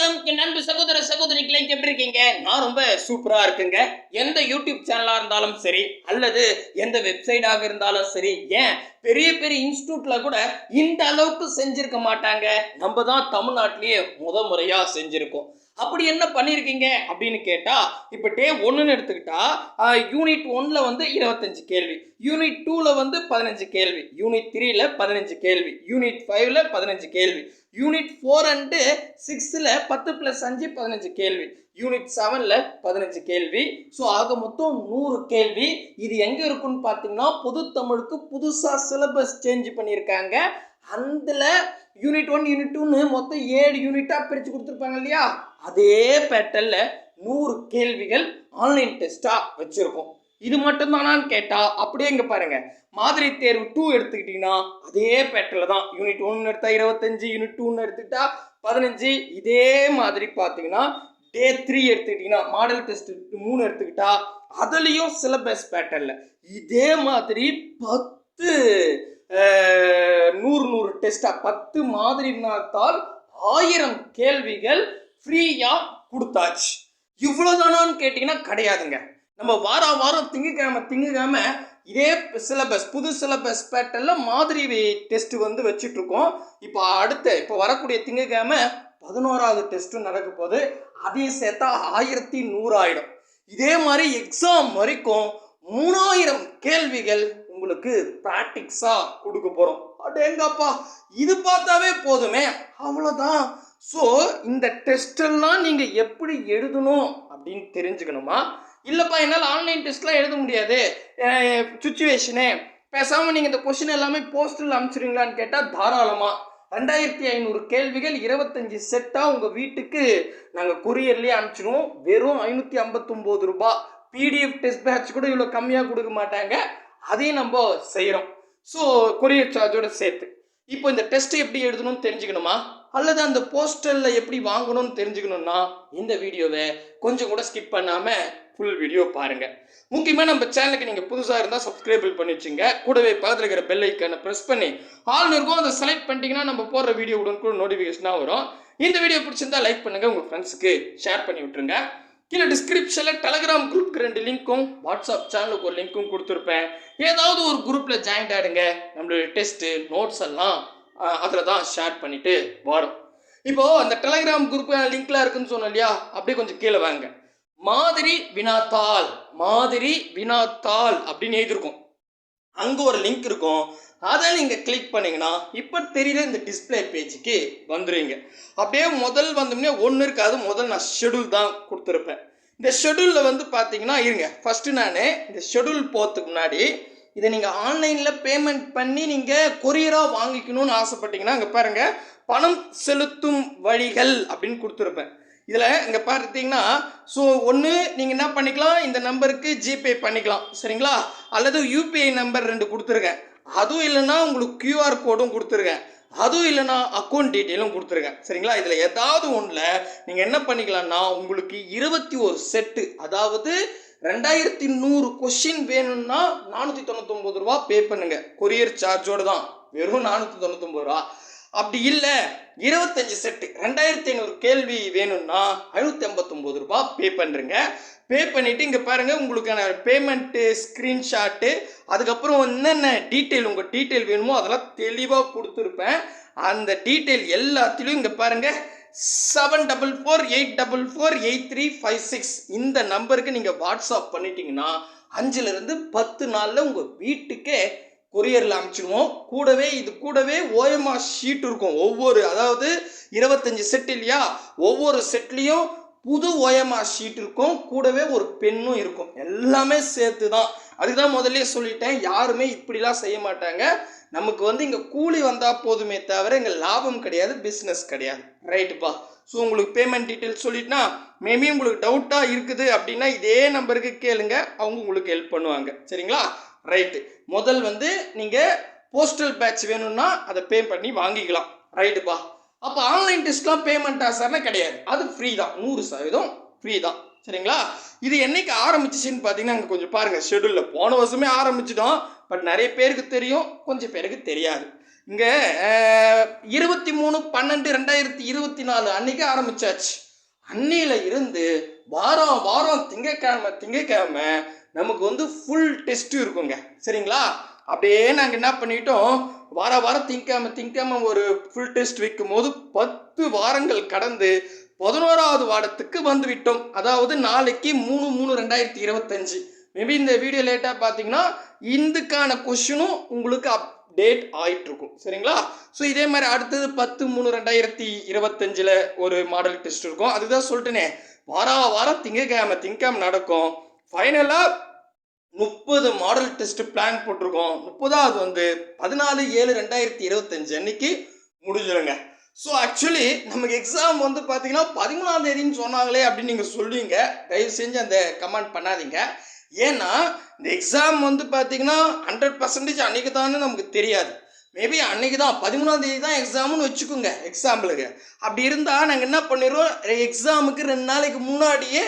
வணக்கம். என் அன்பு சகோதர சகோதரிகளை எப்படி இருக்கீங்க? நான் ரொம்ப சூப்பரா இருக்குங்க. எந்த யூடியூப் சேனலா இருந்தாலும் சரி அல்லது எந்த வெப்சைட்டாக இருந்தாலும் சரி ஏன்? பெரிய பெரிய இன்ஸ்டியூட்ல கூட இந்த அளவுக்கு செஞ்சிருக்க மாட்டாங்க. நம்ம தான் தமிழ்நாட்டிலேயே முத முறையா செஞ்சிருக்கோம். அப்படி என்ன பண்ணியிருக்கீங்க அப்படின்னு கேட்டால் இப்போ டே ஒன்றுன்னு எடுத்துக்கிட்டா யூனிட் ஒன்ல வந்து இருபத்தஞ்சு கேள்வி. யூனிட் டூவில் வந்து பதினஞ்சு கேள்வி. யூனிட் த்ரீல பதினஞ்சு கேள்வி. யூனிட் ஃபைவ்ல பதினஞ்சு கேள்வி. யூனிட் ஃபோர் அண்டு சிக்ஸ்த்தில் பத்து ப்ளஸ் அஞ்சு பதினஞ்சு கேள்வி. யூனிட் செவனில் பதினஞ்சு கேள்வி. ஸோ ஆக மொத்தம் நூறு கேள்வி. இது எங்கே இருக்குன்னு பார்த்தீங்கன்னா பொது தமிழுக்கு புதுசாக சிலபஸ் சேஞ்ச் பண்ணியிருக்காங்க. அதில் யூனிட் ஒன் யூனிட் டூன்னு மொத்தம் ஏழு யூனிட்டாக பிரித்து கொடுத்துருப்பாங்க இல்லையா? அதே பேட்டர்னில் நூறு கேள்விகள் ஆன்லைன் டெஸ்ட்டாக வச்சுருக்கோம். இது மட்டும்தானான்னு கேட்டால் அப்படியே இங்கே பாருங்க. மாதிரி தேர்வு டூ எடுத்துக்கிட்டிங்கன்னா அதே பேட்டர்ல தான். யூனிட் ஒன்று எடுத்தால் இருபத்தஞ்சி யூனிட் டூன்னு எடுத்துக்கிட்டா பதினஞ்சு. இதே மாதிரி பார்த்தீங்கன்னா டே த்ரீ எடுத்துக்கிட்டிங்கன்னா மாடல் டெஸ்ட் மூணு எடுத்துக்கிட்டா அதுலேயும் சிலபஸ் பேட்டர்ல இதே மாதிரி பத்து நூறு நூறு டெஸ்ட்டாக பத்து மாதிரி வினாத்தால் ஆயிரம் கேள்விகள் ஃப்ரீயாக கொடுத்தாச்சு. இவ்வளோதானான்னு கேட்டிங்கன்னா கிடையாதுங்க. நம்ம வாரம் வாரம் திங்கக்கிழமை திங்கக்கிழமை இதே சிலபஸ் புது சிலபஸ் பேட்டர்னில் மாதிரி டெஸ்ட் வந்து வச்சுட்ருக்கோம் இப்போ அடுத்த இப்போ வரக்கூடிய திங்கக்கிழமை பதினோராவது டெஸ்ட்டும் நடக்க போது அதையும் சேர்த்தா ஆயிரத்தி நூறாயிடும் இதே மாதிரி எக்ஸாம் வரைக்கும் மூணாயிரம் கேள்விகள் உங்களுக்கு ப்ராக்டிக்ஸாக கொடுக்க போகிறோம் அடேங்கப்பா இது பார்த்தாவே போதுமே. அவ்வளோதான் ஸோ இந்த டெஸ்டெல்லாம் நீங்கள் எப்படி எழுதணும் அப்படின்னு தெரிஞ்சுக்கணுமா? இல்லைப்பா என்னால் ஆன்லைன் டெஸ்ட்லாம் எழுத முடியாது. சுச்சுவேஷனு பேசாமல் நீங்கள் இந்த கொஷின் எல்லாமே போஸ்டரில் அனுப்பிச்சிடுங்களான்னு கேட்டால் தாராளமாக ரெண்டாயிரத்தி ஐநூறு கேள்விகள் இருபத்தஞ்சி செட்டாக உங்கள் வீட்டுக்கு நாங்கள் கொரியர்லேயே அனுப்பிச்சிடுவோம். வெறும் ஐநூற்றி ஐம்பத்தொம்போது ரூபா பிடிஎஃப் டெஸ்ட் பேட்ச் கூட இவ்வளோ கம்மியாக கொடுக்க மாட்டாங்க. அதையும் நம்ம செய்கிறோம் ஸோ கொரியர் சார்ஜோடு சேர்த்து. இப்போ இந்த டெஸ்ட் எப்படி எழுதணும்னு தெரிஞ்சுக்கணுமா? அல்லது அந்த போஸ்டரில் எப்படி வாங்கணும்னு தெரிஞ்சுக்கணும்னா இந்த வீடியோவை கொஞ்சம் கூட ஸ்கிப் பண்ணாமல் ஃபுல் வீடியோ பாருங்கள் முக்கியமாக நம்ம சேனலுக்கு நீங்கள் புதுசாக இருந்தால் சப்ஸ்கிரைபிள் பண்ணி வச்சுங்க. கூடவே பக்கத்தில் இருக்கிற பெல் ஐக்கனை ப்ரெஸ் பண்ணி ஆல் இருக்கும் அதை செலக்ட் பண்ணிட்டீங்கன்னா நம்ம போடுற வீடியோ கூட நோட்டிஃபிகேஷனாக வரும். இந்த வீடியோ பிடிச்சிருந்தா லைக் பண்ணுங்கள் உங்கள் ஃப்ரெண்ட்ஸுக்கு ஷேர் பண்ணி விட்டுருங்க. கீழே டிஸ்கிரிப்ஷனில் டெலகிராம் குரூப்க்கு ரெண்டு லிங்க்கும் வாட்ஸ்அப் சேனலுக்கு ஒரு லிங்க்கும் கொடுத்துருப்பேன். ஏதாவது ஒரு குரூப்பில் ஜாயின் ஆகிடுங்க நம்மளுடைய டெஸ்ட்டு நோட்ஸ் எல்லாம் அதில் தான் ஷேர் பண்ணிட்டு வரோம். இப்போது அந்த டெலகிராம் குரூப் லிங்க்லாம் இருக்குன்னு சொன்னோம் இல்லையா? அப்படியே கொஞ்சம் கீழே வாங்க. மாதிரி வினாத்தாள் மாதிரி வினாத்தாள் அப்படின்னு எழுதியிருக்கும். அங்கே ஒரு லிங்க் இருக்கும். அதை நீங்கள் கிளிக் பண்ணிங்கன்னா இப்போ தெரியுற இந்த டிஸ்ப்ளே பேஜுக்கு வந்துடுவீங்க அப்படியே முதல் வந்தோம்னே ஒன்று இருக்காது. முதல் நான் ஷெடியூல் தான் கொடுத்துருப்பேன். இந்த ஷெடியூலில் வந்து பார்த்தீங்கன்னா இருங்க. ஃபஸ்ட்டு நான் இந்த ஷெடியூல் போகிறதுக்கு முன்னாடி இதை நீங்கள் ஆன்லைனில் பேமெண்ட் பண்ணி நீங்கள் கொரியராக வாங்கிக்கணும்னு ஆசைப்பட்டீங்கன்னா அங்கே பாருங்கள் பணம் செலுத்தும் வழிகள் அப்படின்னு கொடுத்துருப்பேன். இதில் இங்கே பார்த்தீங்கன்னா ஸோ ஒன்று நீங்கள் என்ன பண்ணிக்கலாம் இந்த நம்பருக்கு ஜிபே பண்ணிக்கலாம் சரிங்களா? அல்லது யூபிஐ நம்பர் ரெண்டு கொடுத்துருக்கேன் அதுவும் இல்லைன்னா உங்களுக்கு கியூஆர் கோடும் கொடுத்துருக்கேன் அதுவும் இல்லைன்னா அக்கௌண்ட் டீட்டெயிலும் கொடுத்துருக்கேன் சரிங்களா? இதில் ஏதாவது ஒன்றில் நீங்கள் என்ன பண்ணிக்கலாம்னா உங்களுக்கு இருபத்தி ஒரு செட்டு அதாவது ரெண்டாயிரத்தி நூறு கொஷின் வேணும்னா நானூற்றி தொண்ணூத்தொம்பது ரூபா பே பண்ணுங்க. கொரியர் சார்ஜோடு தான். வெறும் நானூற்றி தொண்ணூத்தொம்பது ரூபா. அப்படி இல்லை. இருபத்தஞ்சு செட்டு ரெண்டாயிரத்தி ஐநூறு கேள்வி வேணும்னா ஐநூற்றி ஐம்பத்தொம்போது ரூபா பே பண்ணுறங்க பே பண்ணிவிட்டு இங்கே பாருங்கள் உங்களுக்கான பேமெண்ட்டு ஸ்க்ரீன்ஷாட்டு அதுக்கப்புறம் என்னென்ன டீட்டெயில் உங்கள் டீட்டெயில் வேணுமோ அதெல்லாம் தெளிவாக கொடுத்துருப்பேன். அந்த டீட்டெயில் எல்லாத்துலேயும் இங்கே பாருங்கள் seven double four eight double four eight three five six இந்த நம்பருக்கு நீங்கள் வாட்ஸ்அப் பண்ணிட்டீங்கன்னா அஞ்சுலேருந்து பத்து நாளில் உங்கள் வீட்டுக்கே கொரியரில் அனுப்பிச்சிடுவோம் கூடவே இது கூடவே ஓஎம்ஆர் ஷீட் இருக்கும். ஒவ்வொரு அதாவது இருபத்தஞ்சி செட் இல்லையா? ஒவ்வொரு செட்லேயும் புது ஓஎம்ஆர் ஷீட் இருக்கும். கூடவே ஒரு பெண்ணும் இருக்கும். எல்லாமே சேர்த்து தான் அதுக்கு தான் முதல்ல சொல்லிட்டேன். யாருமே இப்படிலாம் செய்ய மாட்டாங்க. நமக்கு வந்து இங்கே கூலி வந்தால் போதுமே தவிர இங்கே லாபம் கிடையாது பிஸ்னஸ் கிடையாது. ரைட்டுப்பா ஸோ உங்களுக்கு பேமெண்ட் டீட்டெயில்ஸ் சொல்லிட்டுனா மேபி உங்களுக்கு டவுட்டாக இருக்குது அப்படின்னா இதே நம்பருக்கு கேளுங்க. அவங்க உங்களுக்கு ஹெல்ப் பண்ணுவாங்க. சரிங்களா? ரைட்டு முதல் வந்து நீங்கள் போஸ்டல் பேட்ச் வேணும்னா அதை பே பண்ணி வாங்கிக்கலாம். ரைட்டுப்பா அப்போ ஆன்லைன் டெஸ்ட்லாம் பேமெண்ட்டாக சார்னா கிடையாது. அது ஃப்ரீ தான். நூறு சதவீதம் ஃப்ரீ தான். சரிங்களா? இது என்னைக்கு ஆரம்பிச்சிச்சின்னு பார்த்தீங்கன்னா அங்கே கொஞ்சம் பாருங்கள் ஷெடியூலில் போன வருஷமே ஆரம்பிச்சிட்டோம். பட் நிறைய பேருக்கு தெரியும் கொஞ்சம் பேருக்கு தெரியாது. இங்கே இருபத்தி மூணு பன்னெண்டு ரெண்டாயிரத்தி இருபத்தி நாலு அன்னைக்கு ஆரம்பிச்சாச்சு. அன்னையில் இருந்து வாரம் வாரம் திங்கக்கிழமை திங்கக்கிழமை நமக்கு வந்து ஃபுல் டெஸ்ட் இருக்குங்க. சரிங்களா? அப்படியே நாங்கள் என்ன பண்ணிட்டோம் வார வாரம் திங்கக்கிழமை திங்கக்கிழமை ஒரு ஃபுல் டெஸ்ட் வைக்கும் போது பத்து வாரங்கள் கடந்து பதினோராவது வாரத்துக்கு வந்து விட்டோம். அதாவது நாளைக்கு மூணு மூணு ரெண்டாயிரத்தி இருபத்தஞ்சு. மேபி இந்த வீடியோ லேட்டாக பார்த்தீங்கன்னா இந்துக்கான கொஷினும் உங்களுக்கு அப்டேட் ஆயிட்டு இருக்கும் சரிங்களா? ஸோ இதே மாதிரி அடுத்தது பத்து மூணு ரெண்டாயிரத்தி இருபத்தஞ்சில் ஒரு மாடல் டெஸ்ட் இருக்கும். அதுதான் சொல்லிட்டேனே. வாரா வாரம் திங்கக்கிழமை திங்கக்கிழமை நடக்கும். ஃபைனலாக முப்பது மாடல் டெஸ்ட் பிளான் போட்டிருக்கோம். முப்பதாவது வந்து பதினாலு ஏழு ரெண்டாயிரத்தி இருபத்தஞ்சு அன்னைக்கு முடிஞ்சிருங்க. ஸோ ஆக்சுவலி நமக்கு எக்ஸாம் வந்து பார்த்தீங்கன்னா பதிமூணாம் தேதின்னு சொன்னாங்களே அப்படின்னு நீங்கள் சொல்லுவீங்க. தயவு செஞ்சு அந்த கமெண்ட் பண்ணாதீங்க. ஏன்னா இந்த எக்ஸாம் வந்து பார்த்தீங்கன்னா ஹண்ட்ரட் பர்சன்டேஜ் அன்னைக்கு தான் நமக்கு தெரியாது. மேபி அன்னைக்கு தான் பதிமூணாம் தேதி தான் எக்ஸாம்னு வச்சுக்கோங்க எக்ஸாம்பிளுக்கு அப்படி இருந்தால் நாங்கள் என்ன பண்ணிடுவோம் எக்ஸாமுக்கு ரெண்டு நாளைக்கு முன்னாடியே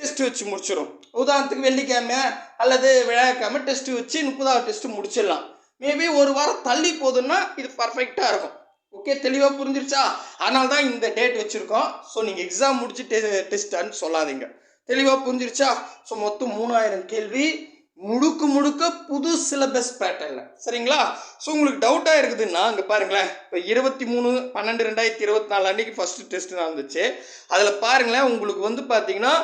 டெஸ்ட் வச்சு முடிச்சிடும் உதாரணத்துக்கு வெள்ளிக்கிழமை அல்லது வியாழக்கிழமை டெஸ்ட் வச்சு முப்பதாவது டெஸ்ட் முடிச்சிடலாம். மேபி ஒரு வாரம் தள்ளி போதுன்னா இது பர்ஃபெக்டாக இருக்கும். ஓகே தெளிவாக புரிஞ்சிருச்சா? அதனால தான் இந்த டேட் வச்சுருக்கோம். ஸோ நீங்கள் எக்ஸாம் முடிச்சு டெ டெஸ்ட்டான்னு சொல்லாதீங்க. தெளிவாக புரிஞ்சிருச்சா? ஸோ மொத்தம் மூணாயிரம் கேள்வி. முழுக்க முழுக்க புது சிலபஸ் பேட்டர்னில் சரிங்களா? ஸோ உங்களுக்கு டவுட்டாக இருக்குதுன்னா அங்கே பாருங்களேன். இப்போ இருபத்தி மூணு பன்னெண்டு ரெண்டாயிரத்தி இருபத்தி நாலு அன்றைக்கி ஃபஸ்ட்டு டெஸ்ட் நடந்துச்சு. அதில் பாருங்களேன் உங்களுக்கு வந்து பார்த்தீங்கன்னா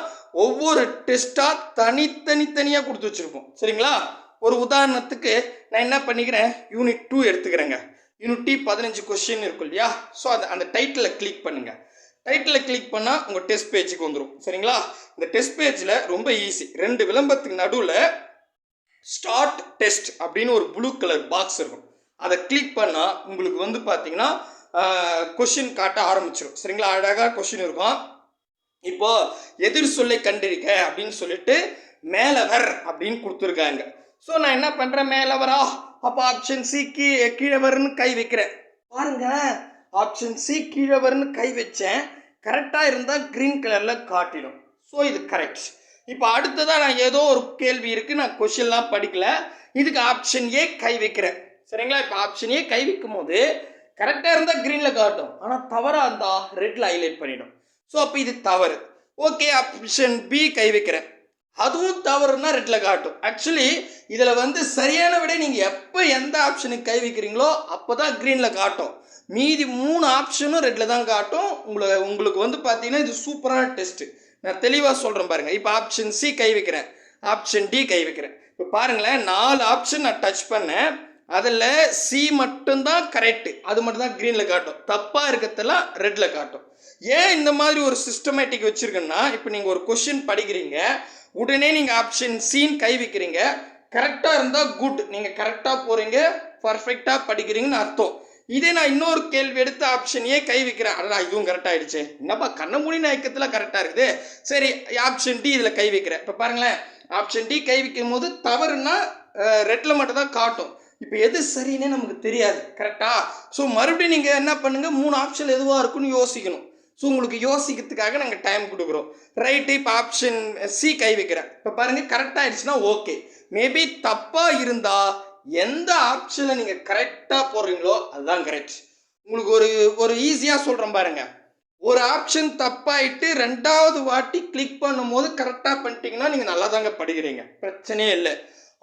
ஒவ்வொரு டெஸ்ட்டாக தனித்தனித்தனியாக கொடுத்து வச்சுருப்போம். சரிங்களா? ஒரு உதாரணத்துக்கு நான் என்ன பண்ணிக்கிறேன்? யூனிட் டூ எடுத்துக்கிறேங்க. யூனிட் டி பதினஞ்சு கொஸ்டின் இருக்கும் இல்லையா? ஸோ அந்த அந்த டைட்டிலை கிளிக் பண்ணுங்கள் டைட்டிலை கிளிக் பண்ணால் உங்கள் டெஸ்ட் பேஜுக்கு வந்துடும் சரிங்களா? இந்த டெஸ்ட் பேஜில் ரொம்ப ஈஸி ரெண்டு விளம்பரத்துக்கு நடுவில் ஸ்டார்ட் டெஸ்ட் அப்படின்னு ஒரு ப்ளூ கலர் பாக்ஸ் இருக்கும். அதை கிளிக் பண்ணால் உங்களுக்கு வந்து பார்த்தீங்கன்னா கொஷின் காட்ட ஆரம்பிச்சிடும் சரிங்களா? அழகாக கொஷின் இருக்கும். இப்போ எதிர் சொல்லை கண்டிருக்க அப்படின்னு சொல்லிட்டு மேலவர் அப்படின்னு கொடுத்துருக்காங்க. ஸோ நான் என்ன பண்ணுறேன் மேலவரா? அப்போ ஆப்ஷன் சி கீ கீழவர்னு கை வைக்கிறேன். பாருங்க. ஆப்ஷன் சி கீழவர்னு கை வச்சேன். கரெக்டாக இருந்தால் க்ரீன் கலரில் காட்டிடும். ஸோ இது கரெக்ட் இப்போ அடுத்ததாக நான் ஏதோ ஒரு கேள்வி இருக்குது நான் கொஷின்லாம் படிக்கல. இதுக்கு ஆப்ஷன் ஏ கை வைக்கிறேன். சரிங்களா? இப்போ ஆப்ஷன் ஏ கை வைக்கும் போது கரெக்டாக இருந்தால் க்ரீனில் காட்டும். ஆனால் தவறாக இருந்தால் ரெட்டில் ஹைலைட் பண்ணிடும். ஸோ அப்போ இது தவறு. ஓகே ஆப்ஷன் பி கை வைக்கிறேன். அதுவும் தவறுனா ரெட்டில் காட்டும். ஆக்சுவலி இதில் வந்து சரியான விட நீங்கள் எப்போ எந்த ஆப்ஷனுக்கு கை வைக்கிறீங்களோ அப்போ தான் க்ரீனில் காட்டும். மீதி மூணு ஆப்ஷனும் ரெட்டில் தான் காட்டும். உங்களை உங்களுக்கு வந்து பார்த்தீங்கன்னா இது சூப்பரான டெஸ்ட்டு நான் தெளிவாக சொல்கிறேன் பாருங்கள் இப்போ ஆப்ஷன் சி கை வைக்கிறேன். ஆப்ஷன் டி கை வைக்கிறேன். இப்போ பாருங்களேன் நாலு ஆப்ஷன் நான் டச் பண்ணேன். அதில் சி மட்டும்தான் கரெக்டு அது மட்டும் தான் க்ரீனில் காட்டும். தப்பாக இருக்கிறதெல்லாம் ரெட்டில் காட்டும். ஏன் இந்த மாதிரி ஒரு சிஸ்டமேட்டிக் வச்சுருக்குன்னா இப்போ நீங்கள் ஒரு கொஷின் படிக்கிறீங்க. உடனே நீங்கள் ஆப்ஷன் சீன் கை வைக்கிறீங்க. கரெக்டாக இருந்தால் குட் நீங்கள் கரெக்டாக போகிறீங்க பர்ஃபெக்டாக படிக்கிறீங்கன்னு அர்த்தம். இதே நான் இன்னொரு கேள்வி எடுத்து ஆப்ஷன் ஏ கை வைக்கிறேன். அடடா இதுவும் கரெக்டாக ஆயிடுச்சு. என்னப்பா கண்ணமூடி நாயக்கத்தில் கரெக்டாக இருக்குது. சரி ஆப்ஷன் டி இதில் கை வைக்கிறேன். இப்போ பாருங்களேன். ஆப்ஷன் டி கை வைக்கும் போது தவறுனா ரெட்டில் மட்டும் தான் காட்டும். இப்போ எது சரின்னே நமக்கு தெரியாது. கரெக்டாக ஸோ மறுபடியும் நீங்கள் என்ன பண்ணுங்கள் மூணு ஆப்ஷன் எதுவாக இருக்குன்னு யோசிக்கணும். ஸோ உங்களுக்கு யோசிக்கிறதுக்காக நாங்கள் டைம் கொடுக்குறோம். ரைட்டு இப்போ ஆப்ஷன் சி கை வைக்கிறேன். இப்போ பாருங்கள் கரெக்டாக ஆயிடுச்சுன்னா ஓகே மேபி தப்பாக இருந்தால் எந்த ஆப்ஷனை நீங்கள் கரெக்டாக போடுறீங்களோ அதுதான் கரெக்ட் உங்களுக்கு ஒரு ஒரு ஈஸியாக சொல்கிறேன் பாருங்கள் ஒரு ஆப்ஷன் தப்பாயிட்டு ரெண்டாவது வாட்டி கிளிக் பண்ணும்போது கரெக்டாக பண்ணிட்டீங்கன்னா நீங்கள் நல்லா தாங்க படிக்கிறீங்க. பிரச்சனையே இல்லை.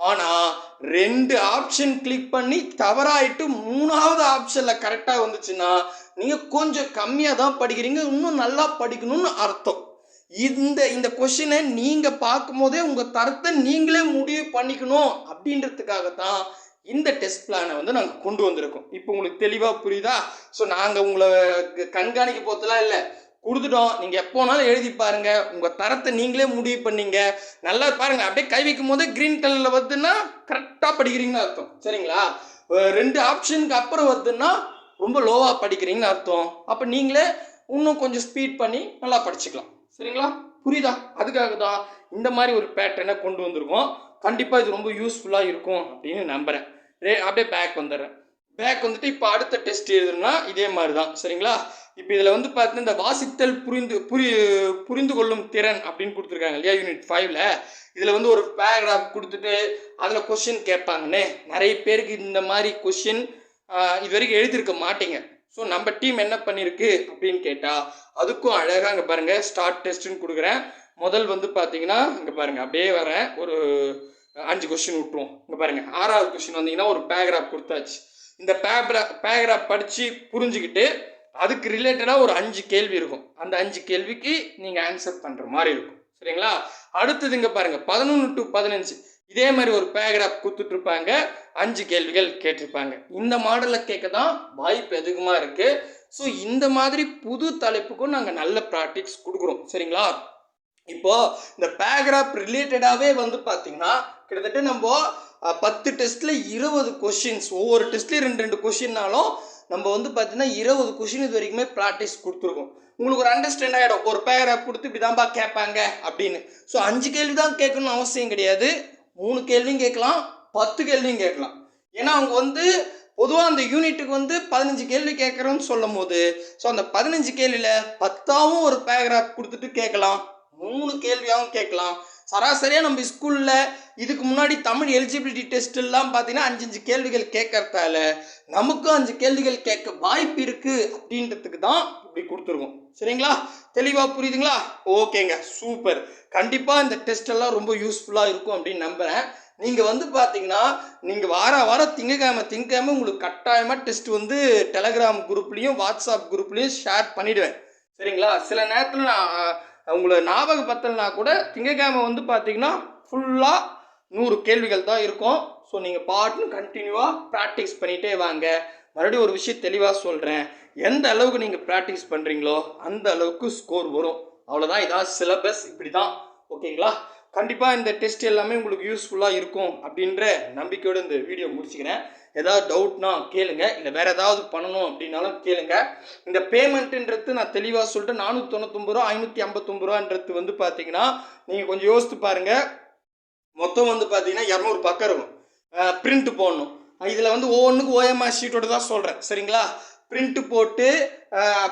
ஆனால் ரெண்டு ஆப்ஷன் கிளிக் பண்ணி தவறாயிட்டு மூணாவது ஆப்ஷனில் கரெக்டாக வந்துச்சுன்னா நீங்கள் கொஞ்சம் கம்மியாக தான் படிக்கிறீங்க இன்னும் நல்லா படிக்கணும்னு அர்த்தம். இந்த இந்த கொஷினை நீங்கள் பார்க்கும்போதே உங்கள் தரத்தை நீங்களே முடிவு பண்ணிக்கணும் அப்படின்றதுக்காக தான் இந்த டெஸ்ட் பிளானை வந்து நாங்கள் கொண்டு வந்திருக்கோம். இப்போ உங்களுக்கு தெளிவாக புரியுதா? ஸோ நாங்கள் உங்களை க- கண்காணிக்க போகிறதுலாம் இல்லை. கொடுத்துட்டோம். நீங்கள் எப்போனாலும் எழுதி பாருங்க. உங்கள் தரத்தை நீங்களே முடிவு பண்ணீங்க. நல்லா பாருங்க. அப்படியே கை வைக்கும் போது க்ரீன் கலரில் வருதுன்னா கரெக்டாக படிக்கிறீங்கன்னு அர்த்தம். சரிங்களா? ரெண்டு ஆப்ஷனுக்கு அப்புறம் வருதுன்னா ரொம்ப லோவாக படிக்கிறீங்கன்னு அர்த்தம். அப்போ நீங்களே இன்னும் கொஞ்சம் ஸ்பீட் பண்ணி நல்லா படிச்சுக்கலாம். சரிங்களா? புரியுதா? அதுக்காக தான் இந்த மாதிரி ஒரு பேட்டர்னை கொண்டு வந்திருக்கோம். கண்டிப்பாக இது ரொம்ப யூஸ்ஃபுல்லாக இருக்கும் அப்படின்னு நம்புகிறேன் ரே அப்படியே பேக் வந்துடுறேன். பேக் வந்துட்டு இப்போ அடுத்த டெஸ்ட் எழுதுனா இதே மாதிரி தான் சரிங்களா? இப்போ இதில் வந்து பார்த்தீங்கன்னா இந்த வாசித்தல் புரிந்து புரி புரிந்து கொள்ளும் திறன் அப்படின்னு கொடுத்துருக்காங்க இல்லையா யூனிட் ஃபைவ்ல இதில் வந்து ஒரு பேராகிராஃப் கொடுத்துட்டு அதில் கொஷின் கேட்பாங்கன்னே. நிறைய பேருக்கு இந்த மாதிரி கொஷின் இது வரைக்கும் எழுதியிருக்க மாட்டீங்க. ஸோ நம்ம டீம் என்ன பண்ணியிருக்கு அப்படின்னு கேட்டால் அதுக்கும் அழகாக அங்கே பாருங்கள் ஸ்டார்ட் டெஸ்ட்டுன்னு கொடுக்குறேன். முதல் வந்து பார்த்தீங்கன்னா இங்கே பாருங்கள் அப்படியே வரேன். ஒரு அஞ்சு கொஸ்டின் விட்டுருவோம். இங்கே பாருங்கள் ஆறாவது கொஸ்டின் வந்தீங்கன்னா ஒரு பேராகிராஃப் கொடுத்தாச்சு. இந்த பேப்ரா பேராகிராஃப் படித்து புரிஞ்சுக்கிட்டு அதுக்கு ரிலேட்டடாக ஒரு அஞ்சு கேள்வி இருக்கும். அந்த அஞ்சு கேள்விக்கு நீங்கள் ஆன்சர் பண்ணுற மாதிரி இருக்கும். சரிங்களா? அடுத்தது இங்கே பாருங்கள் பதினொன்று டு பதினஞ்சு. இதே மாதிரி ஒரு பேராகிராஃப் கொடுத்துட்ருப்பாங்க அஞ்சு கேள்விகள் கேட்டிருப்பாங்க. இந்த மாடலில் கேட்க தான் வாய்ப்பு அதிகமாக இருக்குது ஸோ இந்த மாதிரி புது தலைப்புக்கும் நாங்கள் நல்ல ப்ராக்டிக்ஸ் கொடுக்குறோம். சரிங்களா? இப்போ இந்த பேராகிராஃப் ரிலேட்டடாகவே வந்து பார்த்தீங்கன்னா கிட்டத்தட்ட நம்ம பத்து டெஸ்ட்டில் இருபது கொஷின்ஸ் ஒவ்வொரு டெஸ்ட்லேயும் ரெண்டு ரெண்டு கொஷின்னாலும் நம்ம வந்து பார்த்தீங்கன்னா இருபது கொஷின் இது வரைக்குமே ப்ராக்டிஸ் கொடுத்துருக்கோம். உங்களுக்கு ஒரு அண்டர்ஸ்டாண்ட் ஆகிடும் ஒரு பேராகிராஃப் கொடுத்து இப்படி தான்ப்பா கேட்பாங்க அப்படின்னு. ஸோ அஞ்சு கேள்வி தான் கேட்கணும்னு அவசியம் கிடையாது. மூணு கேள்வியும் கேட்கலாம் பத்து கேள்வியும் கேட்கலாம். ஏன்னா அவங்க வந்து பொதுவாக அந்த யூனிட்டுக்கு வந்து பதினஞ்சு கேள்வி கேட்குறோன்னு சொல்லும் போது ஸோ அந்த பதினஞ்சு கேள்வியில் பத்தாவும் ஒரு பேராகிராஃப் கொடுத்துட்டு கேட்கலாம் மூணு கேள்வியாகவும் கேட்கலாம். சராசரியாக நம்ம ஸ்கூலில் இதுக்கு முன்னாடி தமிழ் எலிஜிபிலிட்டி டெஸ்ட் எல்லாம் பார்த்தீங்கன்னா அஞ்சு அஞ்சு கேள்விகள் கேட்கறதால நமக்கும் அஞ்சு கேள்விகள் கேட்க வாய்ப்பு இருக்குது அப்படின்றதுக்கு தான் இப்படி கொடுத்துருவோம். சரிங்களா? தெளிவாக புரியுதுங்களா? ஓகேங்க. சூப்பர். கண்டிப்பாக இந்த டெஸ்ட் எல்லாம் ரொம்ப யூஸ்ஃபுல்லாக இருக்கும் அப்படின்னு நம்புகிறேன் நீங்கள் வந்து பார்த்தீங்கன்னா நீங்கள் வார வாரம் திங்கக்கிழமை திங்கக்கிழமை உங்களுக்கு கட்டாயமாக டெஸ்ட் வந்து டெலகிராம் குரூப்லேயும் வாட்ஸ்அப் குரூப்லேயும் ஷேர் பண்ணிவிடுவேன் சரிங்களா? சில நேரத்தில் நான் உங்களை ஞாபகப்படுத்தலைனா கூட திங்கக்கிழமை வந்து பார்த்தீங்கன்னா ஃபுல்லாக நூறு கேள்விகள் தான் இருக்கும். ஸோ நீங்கள் பாட்டுன்னு கண்டினியூவாக ப்ராக்டிஸ் பண்ணிகிட்டே வாங்க. மறுபடியும் ஒரு விஷயம் தெளிவாக சொல்கிறேன் எந்த அளவுக்கு நீங்கள் ப்ராக்டிஸ் பண்ணுறீங்களோ அந்த அளவுக்கு ஸ்கோர் வரும். அவ்வளோதான் இதான் சிலபஸ் இப்படி தான் ஓகேங்களா? கண்டிப்பாக இந்த டெஸ்ட் எல்லாமே உங்களுக்கு யூஸ்ஃபுல்லாக இருக்கும் அப்படின்ற நம்பிக்கையோடு இந்த வீடியோ முடிச்சுக்கிறேன். ஏதாவது டவுட்னா கேளுங்க. இல்லை வேறு ஏதாவது பண்ணணும் அப்படின்னாலும் கேளுங்க. இந்த பேமெண்ட்டுன்றது நான் தெளிவாக சொல்லிட்டு நானூற்றி தொண்ணூத்தொம்பது ரூபா ஐநூற்றி ஐம்பத்தொம்பது ரூபான்றது வந்து பார்த்தீங்கன்னா நீங்கள் கொஞ்சம் யோசித்து பாருங்கள் மொத்தம் வந்து பார்த்தீங்கன்னா இரநூறு பக்கம் இருக்கும். பிரிண்ட் போடணும். இதில் வந்து ஒவ்வொன்றுக்கும் ஓஎம்ஆர் ஷீட்டோட தான் சொல்கிறேன் சரிங்களா? பிரிண்ட் போட்டு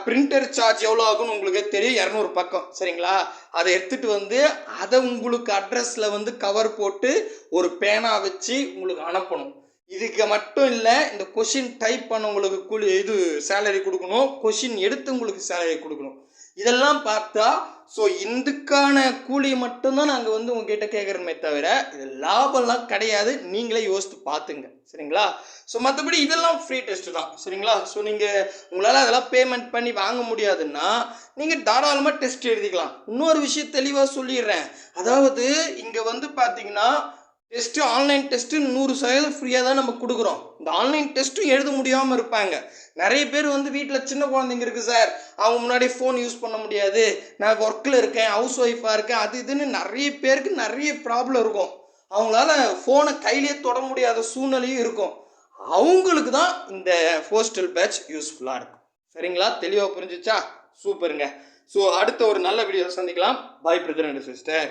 பிரிண்டர் சார்ஜ் எவ்வளோ ஆகும்னு உங்களுக்கு தெரியும். இரநூறு பக்கம். சரிங்களா? அதை எடுத்துகிட்டு வந்து அதை உங்களுக்கு அட்ரஸில் வந்து கவர் போட்டு ஒரு பேனா வச்சு உங்களுக்கு அனுப்பணும். இதுக்கு மட்டும் இல்லை இந்த கொஷின் டைப் பண்ணவங்களுக்கு கூலி இது சேலரி கொடுக்கணும் கொஷின் எடுத்து உங்களுக்கு சேலரி கொடுக்கணும். இதெல்லாம் பார்த்தா ஸோ இதுக்கான கூலி மட்டும்தான் நாங்கள் வந்து உங்ககிட்ட கேட்குறோமே தவிர இது லாபம்லாம் கிடையாது. நீங்களே யோசித்து பார்த்துங்க. சரிங்களா? ஸோ மற்றபடி இதெல்லாம் ஃப்ரீ டெஸ்ட் தான். சரிங்களா? ஸோ நீங்கள் உங்களால் அதெல்லாம் பேமெண்ட் பண்ணி வாங்க முடியாதுன்னா நீங்கள் தாராளமாக டெஸ்ட் எழுதிக்கலாம். இன்னொரு விஷயம் தெளிவாக சொல்லிடுறேன். அதாவது இங்கே வந்து பார்த்தீங்கன்னா டெஸ்ட்டு ஆன்லைன் டெஸ்ட்டு நூறு சதவீதம் ஃப்ரீயாக தான் நம்ம கொடுக்குறோம். இந்த ஆன்லைன் டெஸ்ட்டும் எழுத முடியாமல் இருப்பாங்க. நிறைய பேர் வந்து வீட்டில் சின்ன குழந்தைங்க இருக்குது சார் அவங்க முன்னாடி ஃபோன் யூஸ் பண்ண முடியாது. நான் ஒர்க்கில் இருக்கேன் ஹவுஸ் ஒய்ஃபாக இருக்கேன் அது இதுன்னு நிறைய பேருக்கு நிறைய ப்ராப்ளம் இருக்கும். அவங்களால ஃபோனை கையிலே தொட முடியாத சூழ்நிலையும் இருக்கும். அவங்களுக்கு தான் இந்த போஸ்டல் பேட்ச் யூஸ்ஃபுல்லாக இருக்கும். சரிங்களா? தெளிவாக புரிஞ்சிச்சா? சூப்பருங்க. ஸோ அடுத்த ஒரு நல்ல வீடியோ சந்திக்கலாம். பாய் பிரதர் அண்ட் சிஸ்டர்